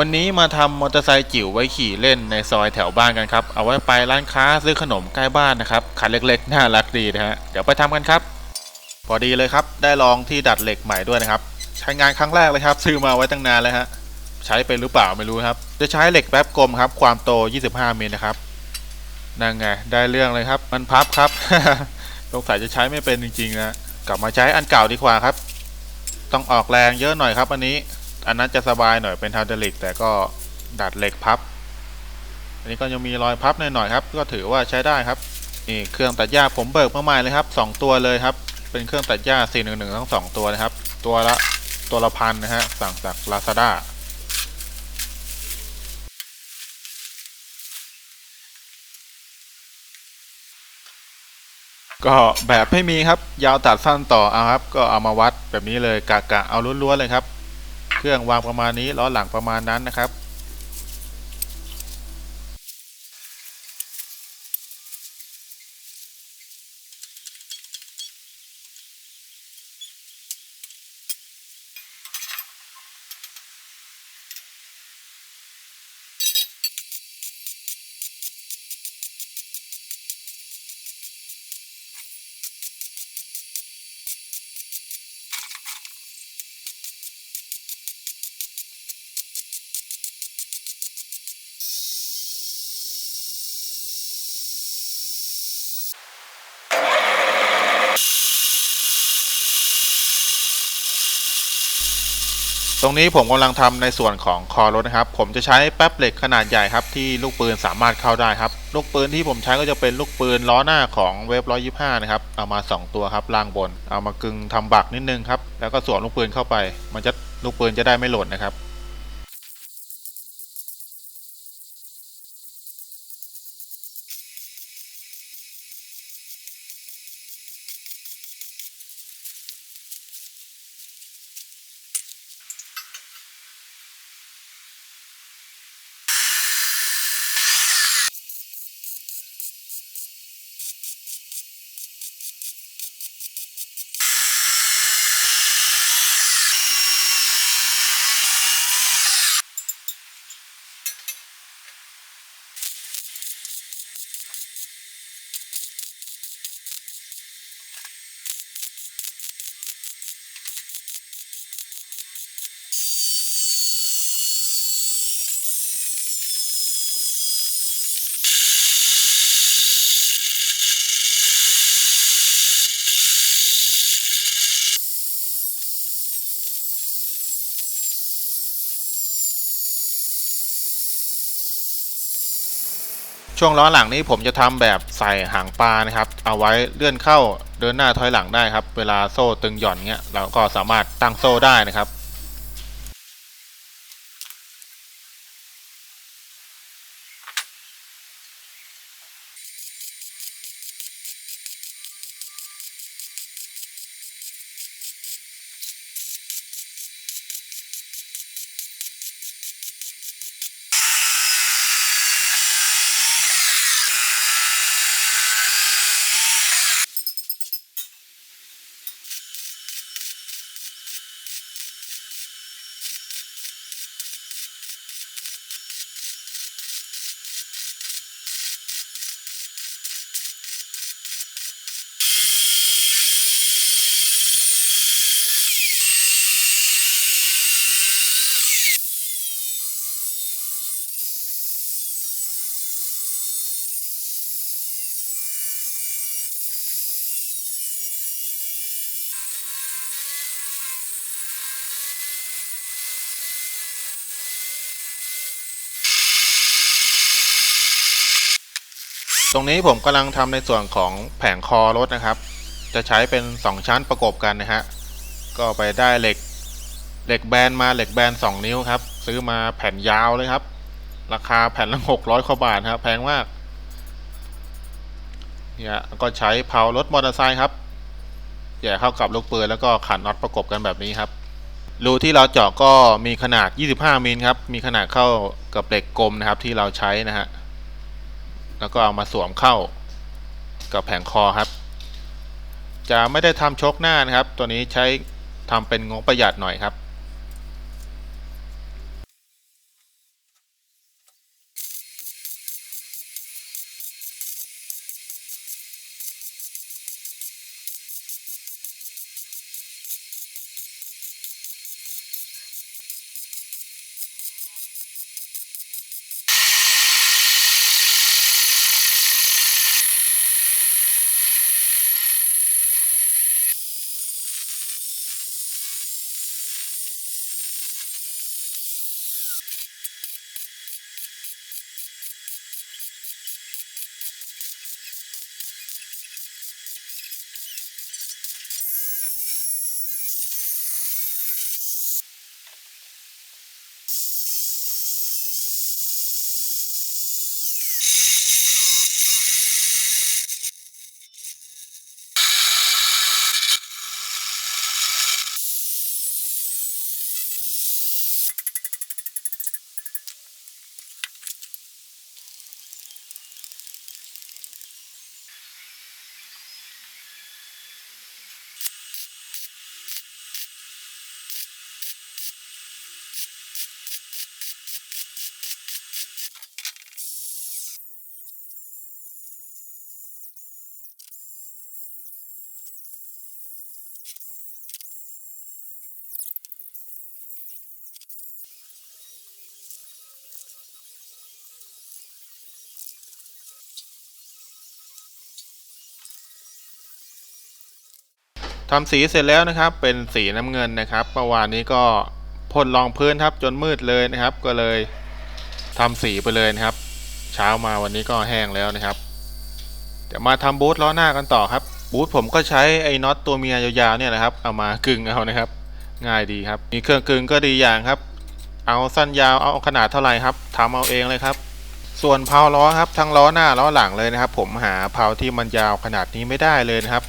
วันนี้มาทำมอเตอร์ไซค์จิ๋วไว้ขี่เล่นในซอยแถวบ้านกันครับ เอาไว้ไปร้านค้าซื้อขนมใกล้บ้านนะครับคันเล็กๆ น่ารักดีนะฮะ เดี๋ยวไปทำกันครับ พอดีเลยครับ ได้ลองที่ดัดเหล็กใหม่ด้วยนะครับ ใช้งานครั้งแรกเลยครับ ซื้อมาไว้ตั้งนานแล้วฮะ ใช้เป็นหรือเปล่าไม่รู้ครับ จะใช้เหล็กแป๊บกลมครับ ความโต 25 มิลนะครับ นั่นไง ได้เรื่องเลยครับ มันพับครับสงสัยจะใช้ไม่เป็นจริงๆนะ กลับมาใช้อันเก่าดีกว่าครับ ต้องออกแรงเยอะหน่อยครับอันนี้ อันนั้นจะสบายหน่อยเป็นไฮดรอลิก แต่ก็ดัดเหล็กพับ อันนี้ก็ยังมีรอยพับหน่อยๆครับ ก็ถือว่าใช้ได้ครับนี่เครื่องตัดหญ้าผมเบิกมาใหม่เลยครับสองตัวเลยครับ เป็นเครื่องตัดหญ้า 411 ทั้งสองตัวนะครับ ตัวละตัวละพันนะฮะ สั่งจาก Lazada ก็แบบไม่มีครับ ยาวตัดสั้นต่อเอาครับ ก็เอามาวัดแบบนี้เลยกะกะเอาล้วนๆเลยครับ เครื่องวางประมาณนี้ล้อหลังประมาณนั้นนะครับ ต รงนี้ผมกำลังทำในส่วนของคอรถนะครับ ผมจะใช้แป๊บเหล็กขนาดใหญ่ครับ ที่ลูกปืนสามารถเข้าได้ครับ ลูกปืนที่ผมใช้ก็จะเป็นลูกปืนล้อหน้าของเวฟร้อยี่ห้านะครับ เอามา 2 ตัวครับล่างบน เอามากึงทำบักนิดนึงครับ แล้วก็สวมลูกปืนเข้าไป มันจะลูกปืนจะได้ไม่หล่นนะครับ ช่วงล้อหลังนี้ผมจะทำแบบใส่หางปลานะครับ เอาไว้เลื่อนเข้าเดินหน้าถอยหลังได้ครับ เวลาโซ่ตึงหย่อนเงี้ยเราก็สามารถตั้งโซ่ได้นะครับ ตรงนี้ผมกำลังทำในส่วนของแผงคอรถนะครับ จะใช้เป็น 2 ชั้นประกบกันนะฮะ ก็ไปได้เหล็กเหล็กแบนมาเหล็กแบน2 นิ้วครับ ซื้อมาแผ่นยาวเลยครับ ราคาแผ่นละ600กว่าบาทครับแพงมากเนี่ยก็ใช้เพารถมอเตอร์ไซค์ครับแย่เข้ากับลูกปืนแล้วก็ขันน็อตประกบกันแบบนี้ครับรูที่เราเจาะก็มีขนาด 25มิลครับ มีขนาดเข้ากับเหล็กกลมนะครับที่เราใช้นะฮะ แล้วก็เอามาสวมเข้ากับแผงคอครับ จะไม่ได้ทำชกหน้านะครับ ตัวนี้ใช้ทำเป็นงบประหยัดหน่อยครับ ทำสีเสร็จแล้วนะครับ เป็นสีน้ำเงินนะครับเมื่อวานนี้ก็พ่นรองพื้นครับจนมืดเลยนะครับ ก็เลยทำสีไปเลยนะครับ เช้ามาวันนี้ก็แห้งแล้วนะครับเดี๋ยวมาทำบูทล้อหน้ากันต่อครับ บูทผมก็ใช้ไอ้น็อตตัวเมียยาวๆเนี่ยนะครับ เอามากึ่งเอานะครับ ง่ายดีครับ มีเครื่องกึ่งก็ดีอย่างครับ เอาสั้นยาวเอาขนาดเท่าไหร่ครับทำเอาเองเลยครับ ส่วนเพาล้อครับทั้งล้อหน้าล้อหลังเลยนะครับ ผมหาเพาที่มันยาวขนาดนี้ไม่ได้เลยนะครับ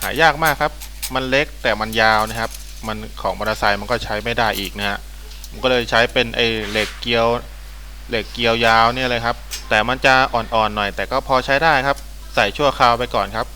หายากมากครับ มันเล็กแต่มันยาวนะครับ มันของมอเตอร์ไซค์มันก็ใช้ไม่ได้อีกนะฮะผมก็เลยใช้เป็นไอ้เหล็กเกลียวเหล็กเกลียวยาวเนี่ยเลยครับ แต่มันจะอ่อนๆหน่อย แต่ก็พอใช้ได้ครับ ใส่ชั่วคราวไปก่อนครับ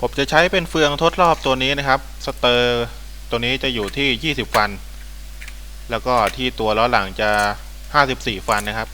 ผมจะใช้เป็นเฟืองทดรอบตัวนี้นะครับสเตอร์ตัวนี้จะอยู่ที่ 20 ฟัน แล้วก็ที่ตัวล้อหลังจะ 54 ฟันนะครับ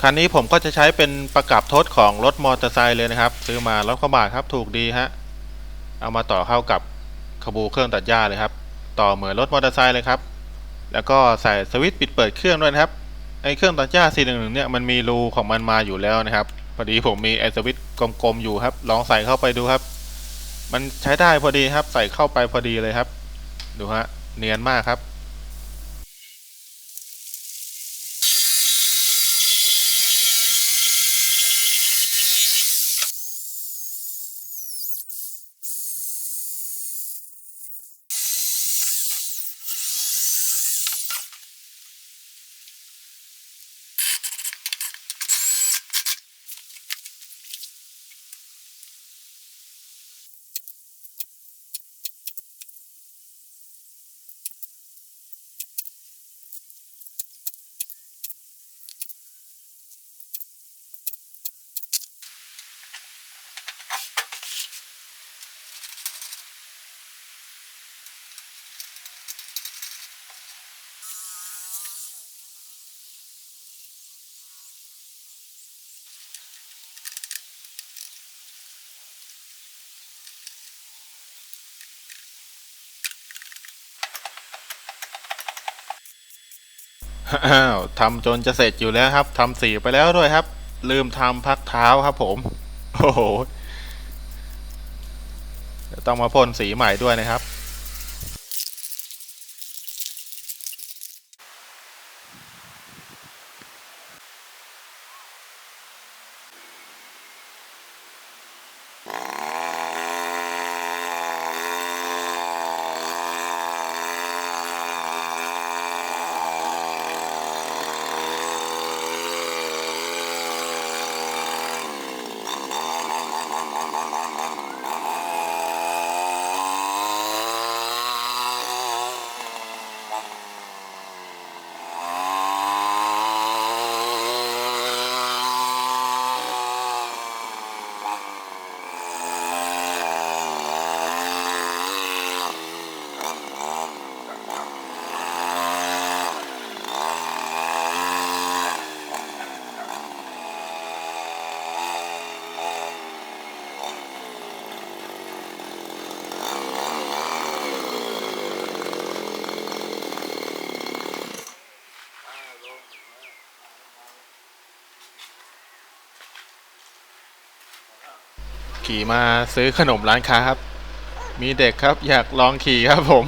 คันนี้ผมก็จะใช้เป็นประกับทดของรถมอเตอร์ไซค์เลยนะครับ ซื้อมาร้อยกว่าบาทครับถูกดีฮะเอามาต่อเข้ากับขบูเครื่องตัดหญ้าเลยครับ ต่อเหมือนรถมอเตอร์ไซค์เลยครับ แล้วก็ใส่สวิตช์ปิดเปิดเครื่องด้วยนะครับไอเครื่องตัดหญ้า411เนี่ยมันมีรูของมันมาอยู่แล้วนะครับพอดีผมมีไอสวิตช์กลมๆอยู่ครับ ลองใส่เข้าไปดูครับ มันใช้ได้พอดีครับ ใส่เข้าไปพอดีเลยครับ ดูฮะเนียนมากครับ อ้าวทำจนจะเสร็จอยู่แล้วครับทำสีไปแล้วด้วยครับ ลืมทำพักเท้าครับผม โอ้โหต้องมาพ่นสีใหม่ด้วยนะครับ ขี่มาซื้อขนมร้านค้าครับ มีเด็กครับ อยากลองขี่ครับผม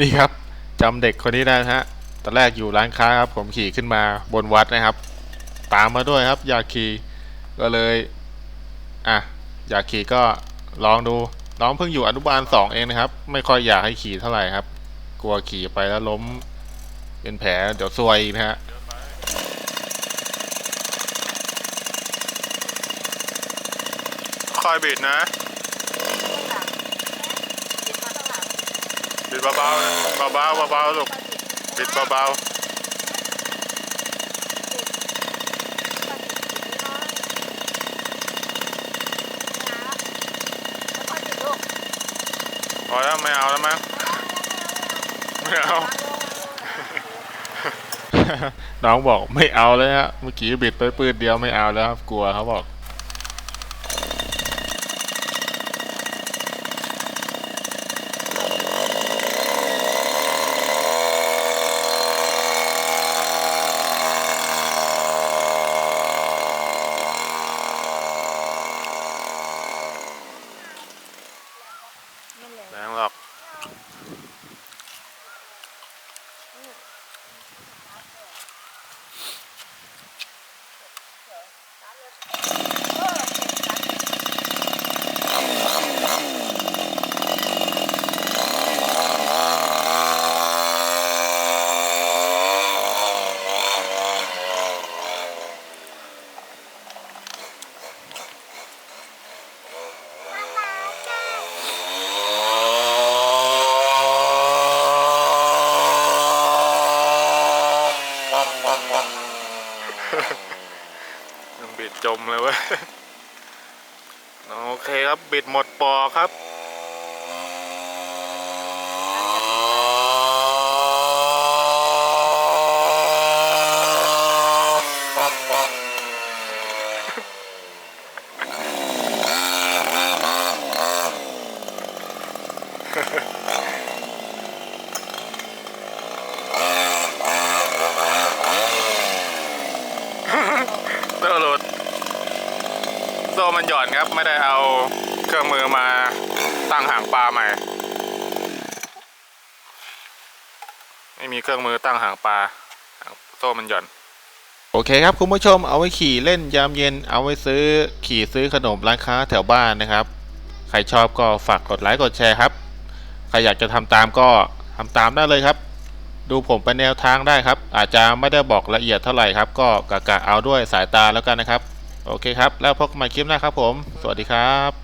นี่ครับจำเด็กคนนี้ได้นะฮะ ตอนแรกอยู่ร้านค้าครับ ผมขี่ขึ้นมาบนวัดนะครับ ตามมาด้วยครับ อยากขี่ ก็เลยอะอยากขี่ก็ลองดูน้องเพิ่งอยู่อนุบาลสองเองนะครับ ไม่ค่อยอยากให้ขี่เท่าไหร่ครับ กลัวขี่ไปแล้วล้ม เป็นแผลเดี๋ยวซวยนะฮะคอยบิดนะบิดเบาๆนะเบาๆเบาๆลูกบิดเบาๆ แล้วไม่เอาแล้วมั้งไม่เอา น้องบอกไม่เอาเลยฮะเมื่อกี้บิดไปปืดเดียวไม่เอาแล้วครับกลัวเขาบอก แรงหรอก มันบิดจมเลยเว้ย โอเคครับ บิด หมดปอครับ โซ่หลุด โซ่มันหย่อนครับ ไม่ได้เอาเครื่องมือมาตั้งหางป ลาใหม่ ไม่มีเครื่องมือตั้งหางปลาโซ่มันหย่อน โอเคครับคุณผู้ชมเอาไว้ขี่เล่นยามเย็น เอาไว้ซื้อขี่ซื้อขนมร้านค้าแถวบ้านนะครับ ใครชอบก็ฝากกดไลค์กดแชร์ครับ ใครอยากจะทำตามก็ทำตามได้เลยครับ ดูผมเป็นแนวทางได้ครับ อาจจะไม่ได้บอกละเอียดเท่าไหร่ครับ ก็กะกะเอาด้วยสายตาแล้วกันนะครับ โอเคครับ แล้วพบกันใหม่คลิปหน้าครับผม สวัสดีครับ